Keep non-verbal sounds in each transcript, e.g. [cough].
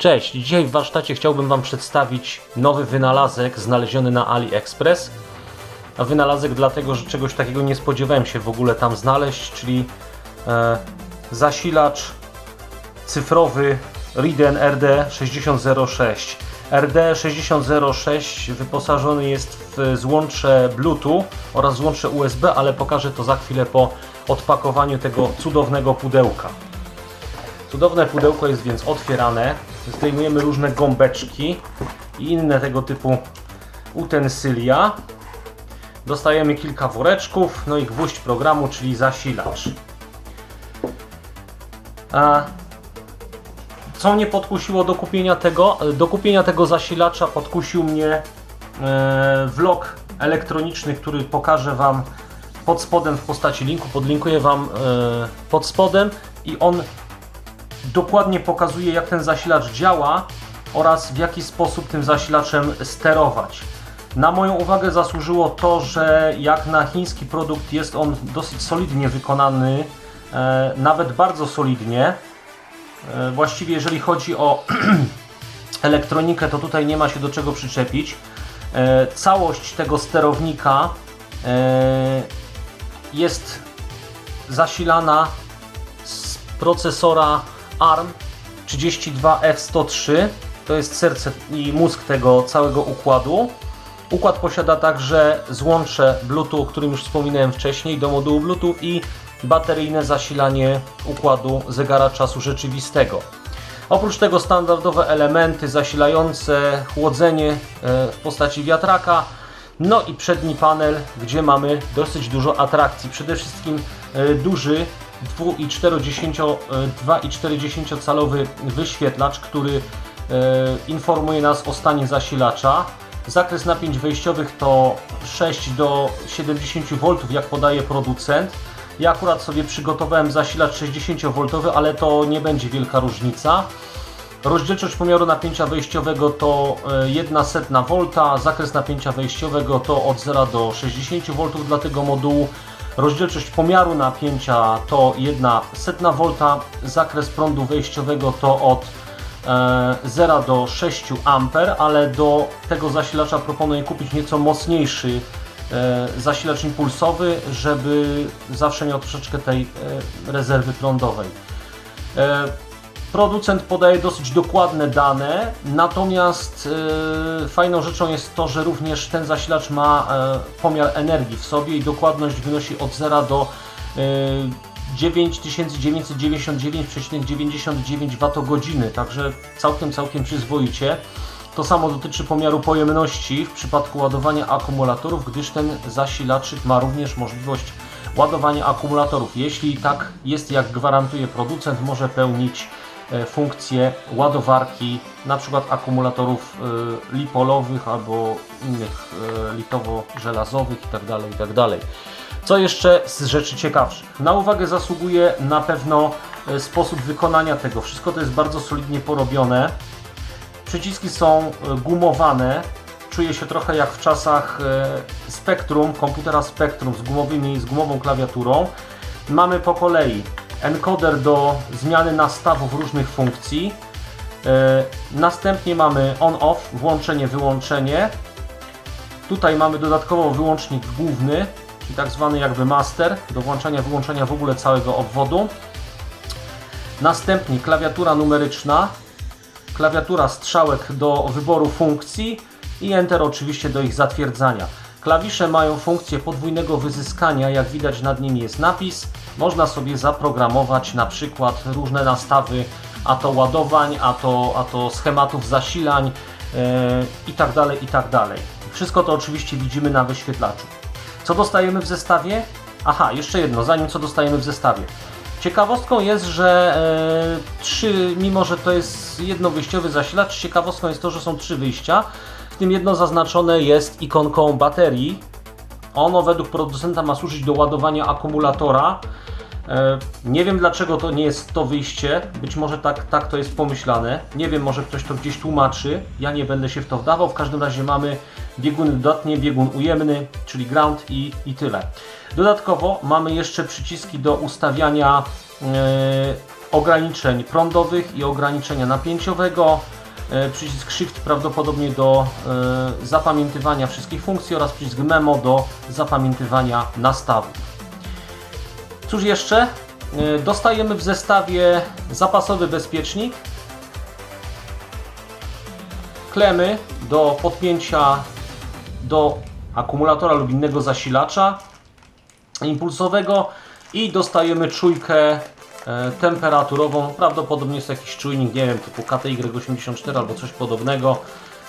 Cześć, dzisiaj w warsztacie chciałbym Wam przedstawić nowy wynalazek znaleziony na AliExpress. A wynalazek dlatego, że czegoś takiego nie spodziewałem się w ogóle tam znaleźć, czyli e, zasilacz cyfrowy Riden RD6006. RD6006 wyposażony jest w złącze Bluetooth oraz złącze USB, ale pokażę to za chwilę po odpakowaniu tego cudownego pudełka. Cudowne pudełko jest więc otwierane. Zdejmujemy różne gąbeczki i inne tego typu utensylia. Dostajemy kilka woreczków, no i gwóźdź programu, czyli zasilacz. A co mnie podkusiło do kupienia tego? Do kupienia tego zasilacza podkusił mnie e, vlog elektroniczny, który pokażę Wam pod spodem w postaci linku. Podlinkuję Wam e, pod spodem i on dokładnie pokazuje jak ten zasilacz działa oraz w jaki sposób tym zasilaczem sterować. Na moją uwagę zasłużyło to, że jak na chiński produkt jest on dosyć solidnie wykonany, e, nawet bardzo solidnie. E, właściwie jeżeli chodzi o [clears throat] elektronikę, to tutaj nie ma się do czego przyczepić. E, całość tego sterownika jest zasilana z procesora ARM 32F103. To jest serce i mózg tego całego układu. Układ posiada także złącze Bluetooth, o którym już wspominałem wcześniej, do modułu Bluetooth i bateryjne zasilanie układu zegara czasu rzeczywistego. Oprócz tego standardowe elementy zasilające, chłodzenie e, w postaci wiatraka, no i przedni panel, gdzie mamy dosyć dużo atrakcji. Przede wszystkim e, duży 2,4 calowy wyświetlacz, który e, informuje nas o stanie zasilacza. Zakres napięć wejściowych to 6 do 70 V, jak podaje producent. Ja akurat sobie przygotowałem zasilacz 60V, ale to nie będzie wielka różnica. Rozdzielczość pomiaru napięcia wejściowego to 1 setna volta, zakres napięcia wejściowego to od 0 do 60 V dla tego modułu. Rozdzielczość pomiaru napięcia to 1 setna volta, zakres prądu wejściowego to od 0 do 6 A, ale do tego zasilacza proponuję kupić nieco mocniejszy zasilacz impulsowy, żeby zawsze miał troszeczkę tej rezerwy prądowej. Producent podaje dosyć dokładne dane, natomiast e, fajną rzeczą jest to, że również ten zasilacz ma e, pomiar energii w sobie i dokładność wynosi od 0 do e, 9999,99 Wh, także całkiem, całkiem przyzwoicie. To samo dotyczy pomiaru pojemności w przypadku ładowania akumulatorów, gdyż ten zasilaczyk ma również możliwość ładowania akumulatorów. Jeśli tak jest, jak gwarantuje producent, może pełnić funkcję ładowarki na przykład akumulatorów e, lipolowych albo innych e, litowo-żelazowych itd. itd. Co jeszcze z rzeczy ciekawszych? Na uwagę zasługuje na pewno sposób wykonania tego. Wszystko to jest bardzo solidnie porobione. Przyciski są gumowane. Czuje się trochę jak w czasach Spectrum, komputera Spectrum z, gumowymi, z gumową klawiaturą. Mamy po kolei encoder do zmiany nastawów różnych funkcji. Następnie mamy on-off, włączenie, wyłączenie. Tutaj mamy dodatkowo wyłącznik główny, czyli tak zwany jakby master, do włączania, wyłączenia w ogóle całego obwodu. Następnie klawiatura numeryczna, klawiatura strzałek do wyboru funkcji i Enter oczywiście do ich zatwierdzania. Klawisze mają funkcję podwójnego wyzyskania, jak widać nad nimi jest napis. Można sobie zaprogramować na przykład różne nastawy, a to ładowań, a to, a to schematów zasilań yy, i tak dalej, i tak. Wszystko to oczywiście widzimy na wyświetlaczu. Co dostajemy w zestawie? Aha, jeszcze jedno, zanim co dostajemy w zestawie. Ciekawostką jest, że e, trzy, mimo że to jest jedno wyjściowy zasilacz, ciekawostką jest to, że są trzy wyjścia. Tym jedno zaznaczone jest ikonką baterii. Ono według producenta ma służyć do ładowania akumulatora. E, nie wiem dlaczego to nie jest to wyjście, być może tak, tak to jest pomyślane. Nie wiem, może ktoś to gdzieś tłumaczy. Ja nie będę się w to wdawał. W każdym razie mamy bieguny dodatnie, biegun ujemny, czyli ground i, i tyle. Dodatkowo mamy jeszcze przyciski do ustawiania e, ograniczeń prądowych i ograniczenia napięciowego, przycisk Shift prawdopodobnie do e, zapamiętywania wszystkich funkcji oraz przycisk Memo do zapamiętywania nastawów. Cóż jeszcze? E, Dostajemy w zestawie zapasowy bezpiecznik, klemy do podpięcia do akumulatora lub innego zasilacza impulsowego i dostajemy czujkę e, temperaturową, prawdopodobnie jest jakiś czujnik, nie wiem, typu KTY84 albo coś podobnego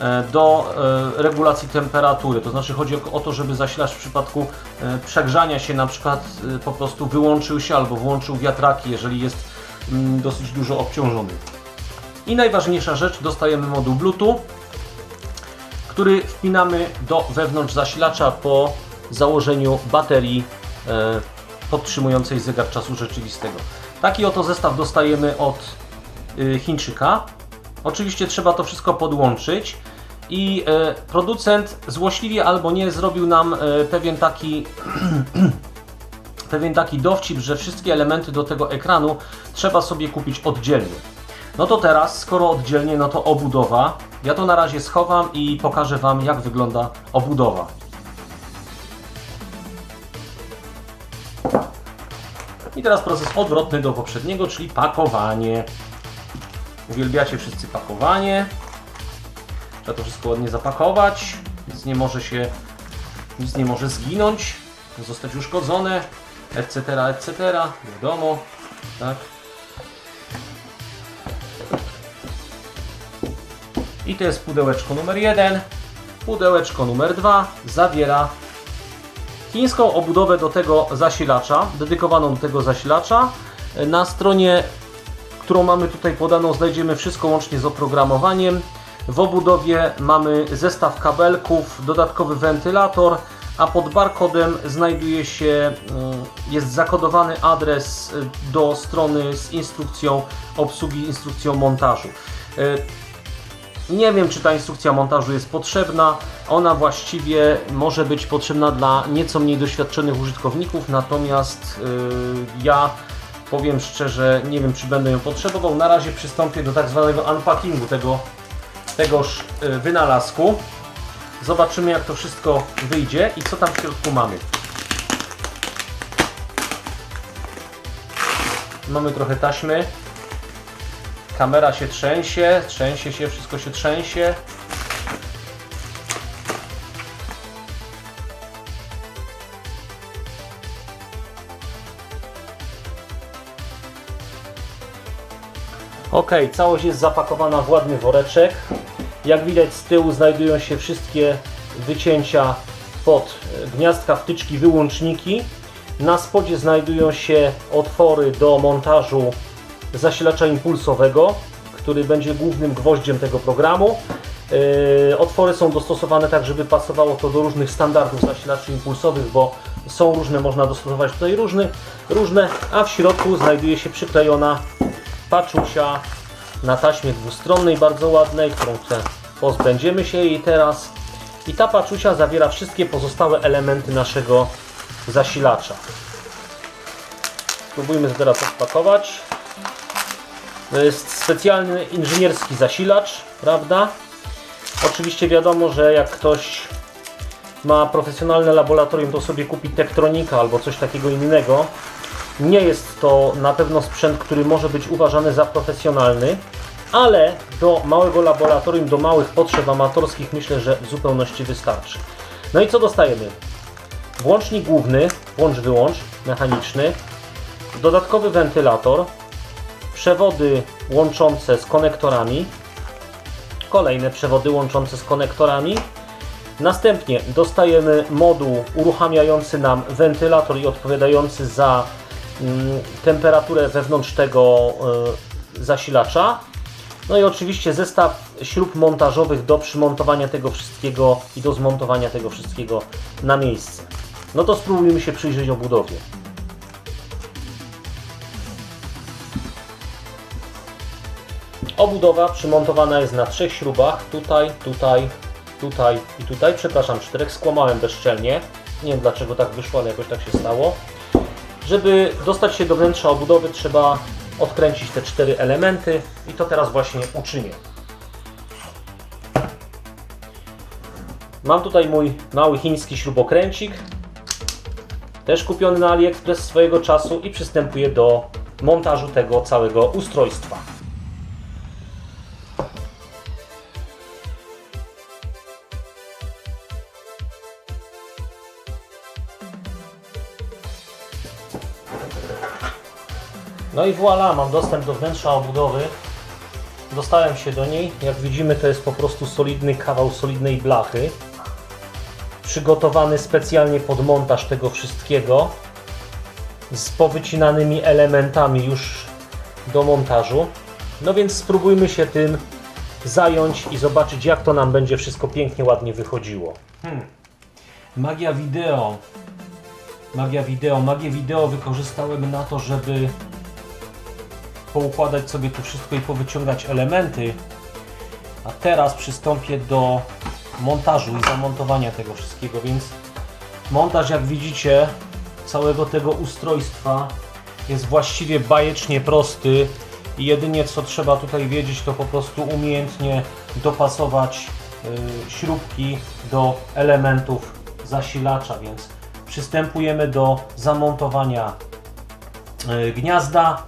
e, do e, regulacji temperatury. To znaczy chodzi o, to, żeby zasilacz w przypadku e, przegrzania się na przykład e, po prostu wyłączył się albo włączył wiatraki, jeżeli jest mm, dosyć dużo obciążony. I najważniejsza rzecz, dostajemy moduł Bluetooth, który wpinamy do wewnątrz zasilacza po założeniu baterii e, podtrzymującej zegar czasu rzeczywistego. Taki oto zestaw dostajemy od y, Chińczyka. Oczywiście trzeba to wszystko podłączyć i e, producent złośliwie albo nie zrobił nam e, pewien taki [clears throat] pewien taki dowcip, że wszystkie elementy do tego ekranu trzeba sobie kupić oddzielnie. No to teraz, skoro oddzielnie, no to obudowa. Ja to na razie schowam i pokażę Wam, jak wygląda obudowa. I teraz proces odwrotny do poprzedniego, czyli pakowanie. Uwielbiacie wszyscy pakowanie. Trzeba to wszystko ładnie zapakować. Nic nie może się, nic nie może zginąć, zostać uszkodzone, etc., etc. Wiadomo, tak. I to jest pudełeczko numer 1. Pudełeczko numer 2 zawiera chińską obudowę do tego zasilacza, dedykowaną do tego zasilacza. Na stronie, którą mamy tutaj podaną, znajdziemy wszystko łącznie z oprogramowaniem. W obudowie mamy zestaw kabelków, dodatkowy wentylator, a pod barkodem znajduje się, mm, jest zakodowany adres y, do strony z instrukcją obsługi, instrukcją montażu. Nie wiem, czy ta instrukcja montażu jest potrzebna. Ona właściwie może być potrzebna dla nieco mniej doświadczonych użytkowników, natomiast yy, ja powiem szczerze, nie wiem, czy będę ją potrzebował. Na razie przystąpię do tak zwanego unpackingu tego, tegoż yy, wynalazku. Zobaczymy, jak to wszystko wyjdzie i co tam w środku mamy. Mamy trochę taśmy. Kamera się trzęsie, trzęsie się, wszystko się trzęsie. Ok, całość jest zapakowana w ładny woreczek. Jak widać z tyłu znajdują się wszystkie wycięcia pod gniazdka, wtyczki, wyłączniki. Na spodzie znajdują się otwory do montażu zasilacza impulsowego, który będzie głównym gwoździem tego programu. Yy, Otwory są dostosowane tak, żeby pasowało to do różnych standardów zasilaczy impulsowych, bo są różne, można dostosować tutaj różne, różne a w środku znajduje się przyklejona paczusia na taśmie dwustronnej, bardzo ładnej, którą pozbędziemy się jej teraz. I ta paczusia zawiera wszystkie pozostałe elementy naszego zasilacza. Spróbujmy teraz jest specjalny inżynierski zasilacz, prawda? Oczywiście wiadomo, że jak ktoś ma profesjonalne laboratorium, to sobie kupi Tektronika albo coś takiego innego. Nie jest to na pewno sprzęt, który może być uważany za profesjonalny, ale do małego laboratorium, do małych potrzeb amatorskich myślę, że w zupełności wystarczy. No i co dostajemy? Włącznik główny, włącz-wyłącz, mechaniczny, dodatkowy wentylator, przewody łączące z konektorami, kolejne przewody łączące z konektorami. Następnie dostajemy moduł uruchamiający nam wentylator i odpowiadający za mm, temperaturę wewnątrz tego y, zasilacza. No i oczywiście zestaw śrub montażowych do przymontowania tego wszystkiego i do zmontowania tego wszystkiego na miejsce. No to spróbujmy się przyjrzeć obudowie. Obudowa przymontowana jest na trzech śrubach. Tutaj, tutaj, tutaj i tutaj. Przepraszam, czterech skłamałem bezczelnie. Nie wiem dlaczego tak wyszło, ale jakoś tak się stało. Żeby dostać się do wnętrza obudowy trzeba odkręcić te cztery elementy i to teraz właśnie uczynię. Mam tutaj mój mały chiński śrubokręcik, też kupiony na AliExpress swojego czasu i przystępuję do montażu tego całego ustrojstwa. No i voilà, mam dostęp do wnętrza obudowy. Dostałem się do niej. Jak widzimy, to jest po prostu solidny kawał solidnej blachy. Przygotowany specjalnie pod montaż tego wszystkiego. Z powycinanymi elementami już do montażu. No więc spróbujmy się tym zająć i zobaczyć, jak to nam będzie wszystko pięknie, ładnie wychodziło. Hmm. Magia wideo. Magia wideo. Magię wideo wykorzystałem na to, żeby poukładać sobie tu wszystko i powyciągać elementy. A teraz przystąpię do montażu i zamontowania tego wszystkiego, więc montaż jak widzicie całego tego ustrojstwa jest właściwie bajecznie prosty i jedynie co trzeba tutaj wiedzieć to po prostu umiejętnie dopasować y, śrubki do elementów zasilacza, więc przystępujemy do zamontowania y, gniazda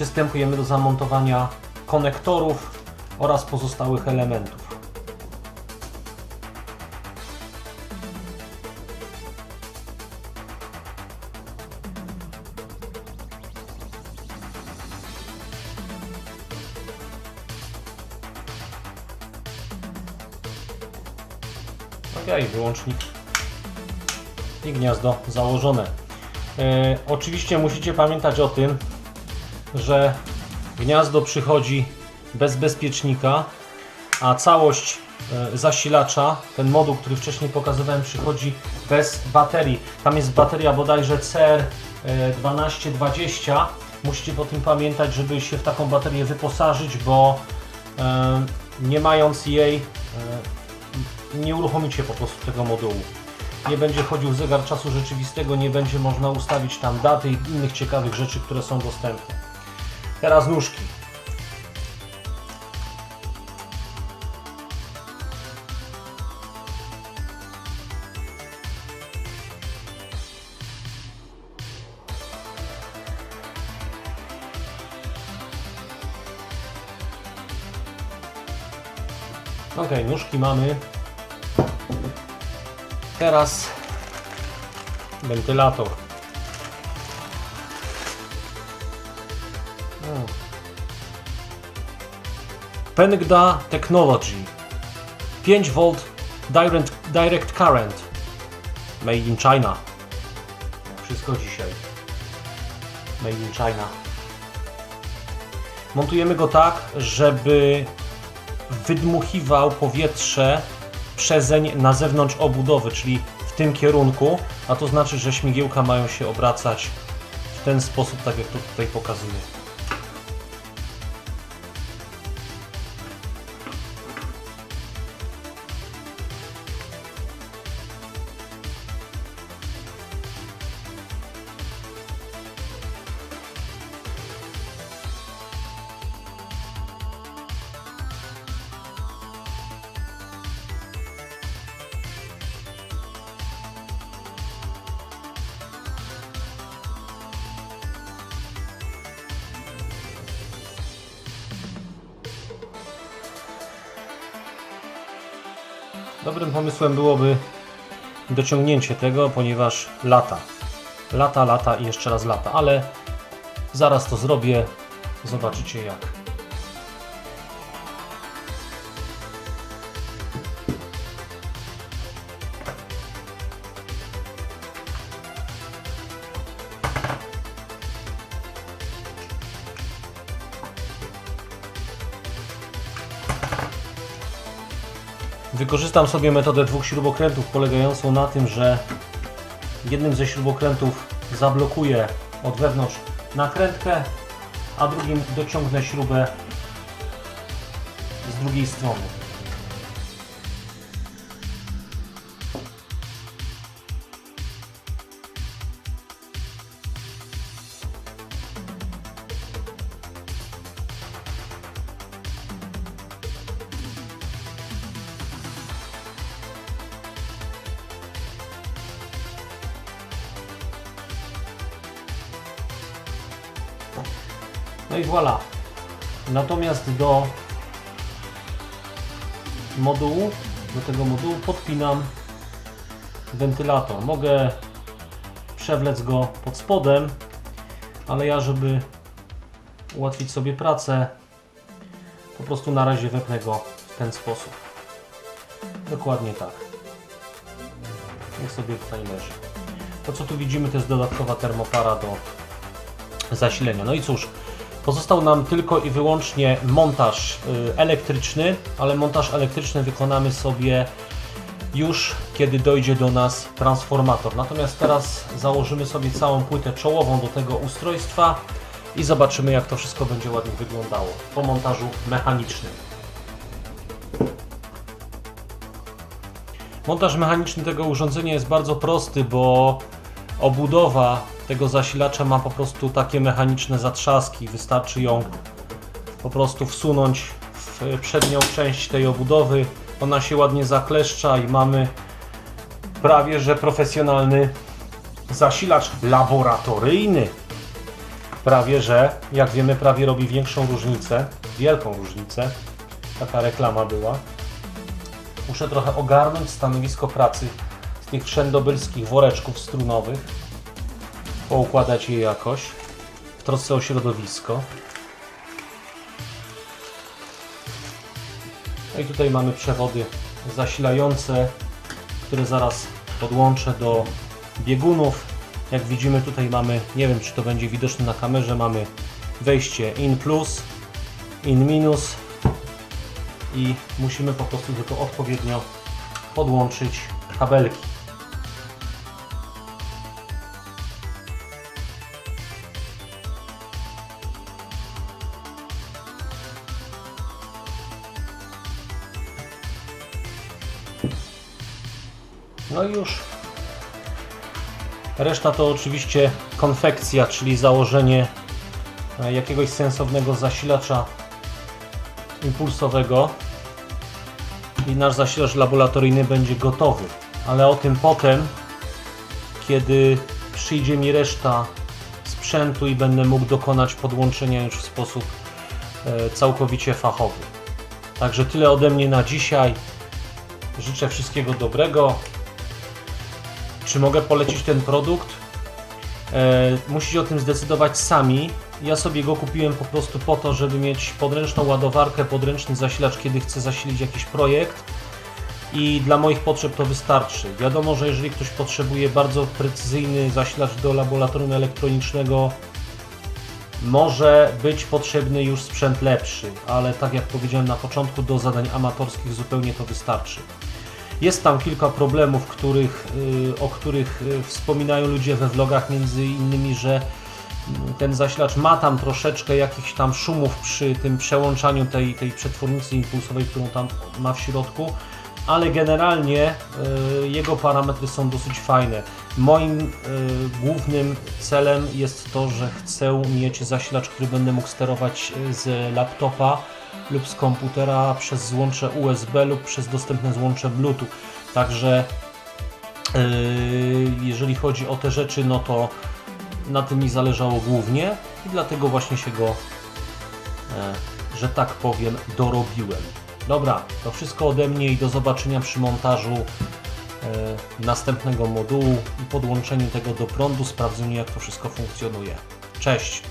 przystępujemy do zamontowania konektorów oraz pozostałych elementów. Ok, wyłącznik i gniazdo założone. E, oczywiście musicie pamiętać o tym, że gniazdo przychodzi bez bezpiecznika, a całość e, zasilacza, ten moduł, który wcześniej pokazywałem, przychodzi bez baterii. Tam jest bateria bodajże CR1220. Musicie o tym pamiętać, żeby się w taką baterię wyposażyć, bo e, nie mając jej e, nie uruchomicie po prostu tego modułu. Nie będzie chodził zegar czasu rzeczywistego, nie będzie można ustawić tam daty i innych ciekawych rzeczy, które są dostępne. Teraz nóżki. Ok, nóżki mamy. Teraz wentylator. Pengda Technology. 5V direct, direct Current. Made in China. Wszystko dzisiaj. Made in China. Montujemy go tak, żeby wydmuchiwał powietrze przezeń na zewnątrz obudowy, czyli w tym kierunku, a to znaczy, że śmigiełka mają się obracać w ten sposób, tak jak to tutaj pokazuję. Dobrym pomysłem byłoby dociągnięcie tego, ponieważ lata. Lata, lata i jeszcze raz lata, ale zaraz to zrobię. Zobaczycie jak. Wykorzystam sobie metodę dwóch śrubokrętów polegającą na tym, że jednym ze śrubokrętów zablokuję od wewnątrz nakrętkę, a drugim dociągnę śrubę z drugiej strony. No i voilà. Natomiast do modułu, do tego modułu podpinam wentylator. Mogę przewlec go pod spodem, ale ja, żeby ułatwić sobie pracę, po prostu na razie wepnę go w ten sposób. Dokładnie tak. Niech sobie tutaj leży. To co tu widzimy to jest dodatkowa termopara do zasilenia. No i cóż, pozostał nam tylko i wyłącznie montaż y, elektryczny, ale montaż elektryczny wykonamy sobie już kiedy dojdzie do nas transformator. Natomiast teraz założymy sobie całą płytę czołową do tego ustrojstwa i zobaczymy jak to wszystko będzie ładnie wyglądało po montażu mechanicznym. Montaż mechaniczny tego urządzenia jest bardzo prosty, bo obudowa tego zasilacza ma po prostu takie mechaniczne zatrzaski. Wystarczy ją po prostu wsunąć w przednią część tej obudowy. Ona się ładnie zakleszcza i mamy prawie że profesjonalny zasilacz laboratoryjny. Prawie że, jak wiemy, prawie robi większą różnicę, wielką różnicę. Taka reklama była. Muszę trochę ogarnąć stanowisko pracy z tych wszędobylskich woreczków strunowych. Poukładać je jakoś w trosce o środowisko. No i tutaj mamy przewody zasilające, które zaraz podłączę do biegunów. Jak widzimy tutaj mamy, nie wiem czy to będzie widoczne na kamerze, mamy wejście in plus, in minus i musimy po prostu tylko odpowiednio podłączyć kabelki. No i już. Reszta to oczywiście konfekcja, czyli założenie e, jakiegoś sensownego zasilacza impulsowego i nasz zasilacz laboratoryjny będzie gotowy. Ale o tym potem, kiedy przyjdzie mi reszta sprzętu i będę mógł dokonać podłączenia już w sposób e, całkowicie fachowy. Także tyle ode mnie na dzisiaj. Życzę wszystkiego dobrego. Czy mogę polecić ten produkt? E, musicie o tym zdecydować sami. Ja sobie go kupiłem po prostu po to, żeby mieć podręczną ładowarkę, podręczny zasilacz, kiedy chcę zasilić jakiś projekt. I dla moich potrzeb to wystarczy. Wiadomo, że jeżeli ktoś potrzebuje bardzo precyzyjny zasilacz do laboratorium elektronicznego, może być potrzebny już sprzęt lepszy, ale tak jak powiedziałem na początku, do zadań amatorskich zupełnie to wystarczy. Jest tam kilka problemów, których, y, o których y, wspominają ludzie we vlogach, między innymi, że mm, ten zasilacz ma tam troszeczkę jakichś tam szumów przy tym przełączaniu tej, tej przetwornicy impulsowej, którą tam ma w środku, ale generalnie y, jego parametry są dosyć fajne. Moim głównym celem jest to, że chcę mieć zasilacz, który będę mógł sterować z laptopa lub z komputera przez złącze USB lub przez dostępne złącze Bluetooth. Także yy, jeżeli chodzi o te rzeczy, no to na tym mi zależało głównie i dlatego właśnie się go, e, że tak powiem, dorobiłem. Dobra, to wszystko ode mnie i do zobaczenia przy montażu e, następnego modułu i podłączeniu tego do prądu, sprawdzeniu jak to wszystko funkcjonuje. Cześć!